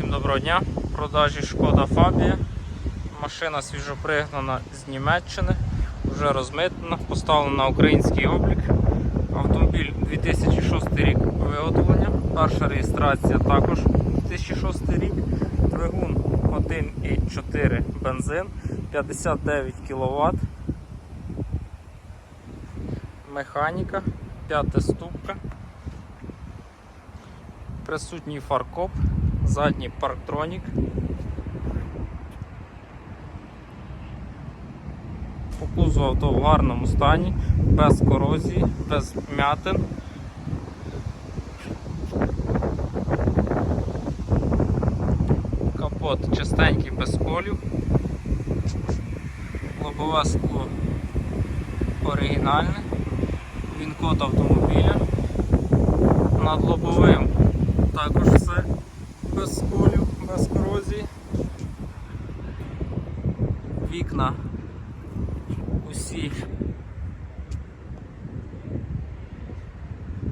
Всім доброго дня. В продажі Шкода Фабія. Машина свіжопригнана з Німеччини, вже розмитнена, поставлена на український облік. Автомобіль 2006 рік виготовлення. Перша реєстрація також 2006 рік. Двигун 1,4 бензин, 59 кВт. Механіка, п'ята ступка. Присутній фаркоп, задній парктронік. По кузову авто в гарному стані, без корозії, без м'ятин. Капот чистенький без колів. Лобове скло оригінальне. Він код автомобіля. Над лобовим також все без сколів, без. Вікна усі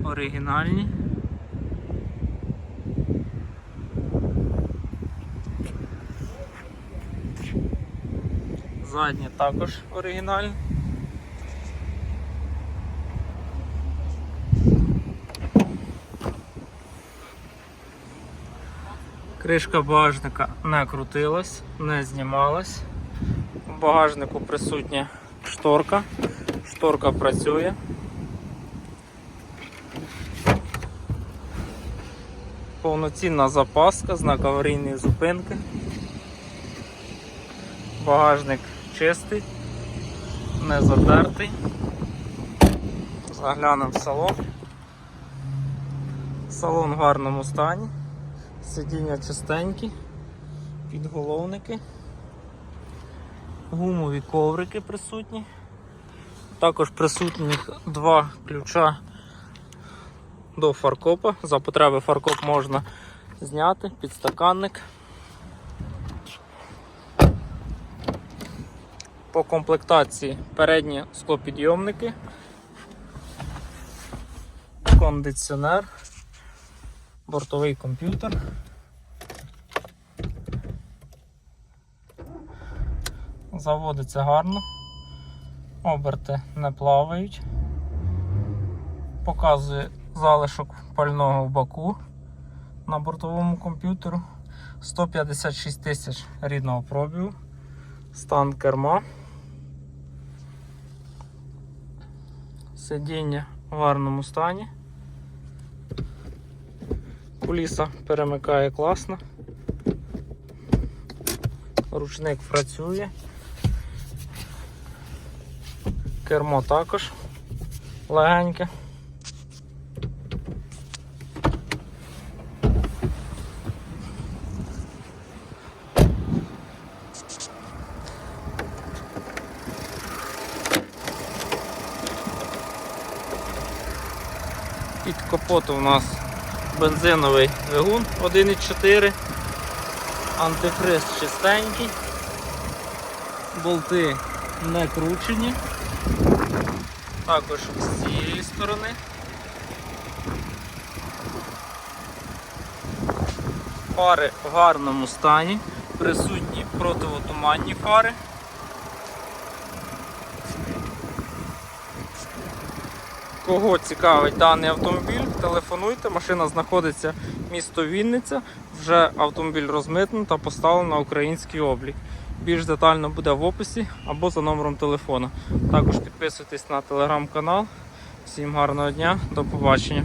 оригінальні. Задні також оригінальні. Кришка багажника не крутилась, не знімалась. У багажнику присутня шторка. Шторка працює. Повноцінна запаска, знак аварійної зупинки. Багажник чистий, не затертий. Заглянемо в салон. Салон в гарному стані. Сидіння чистенькі, підголовники, гумові коврики присутні. Також присутні два ключа до фаркопа. За потреби фаркоп можна зняти, підстаканник. По комплектації передні склопідйомники, кондиціонер бортовий комп'ютер. Заводиться гарно, оберти не плавають, показує залишок пального в баку на бортовому комп'ютеру, 156 тисяч рідного пробігу, стан керма, сидіння в гарному стані. Куліса перемикає класно. Ручник працює. Кермо також легеньке. Під капотом у нас бензиновий двигун 1,4, антифриз чистенький, болти не кручені, також з цієї сторони. Фари в гарному стані, присутні противотуманні фари. Кого цікавить даний автомобіль, телефонуйте. Машина знаходиться місто Вінниця. Вже автомобіль розмитнений та поставлено на український облік. Більш детально буде в описі або за номером телефона. Також підписуйтесь на телеграм-канал. Всім гарного дня, до побачення.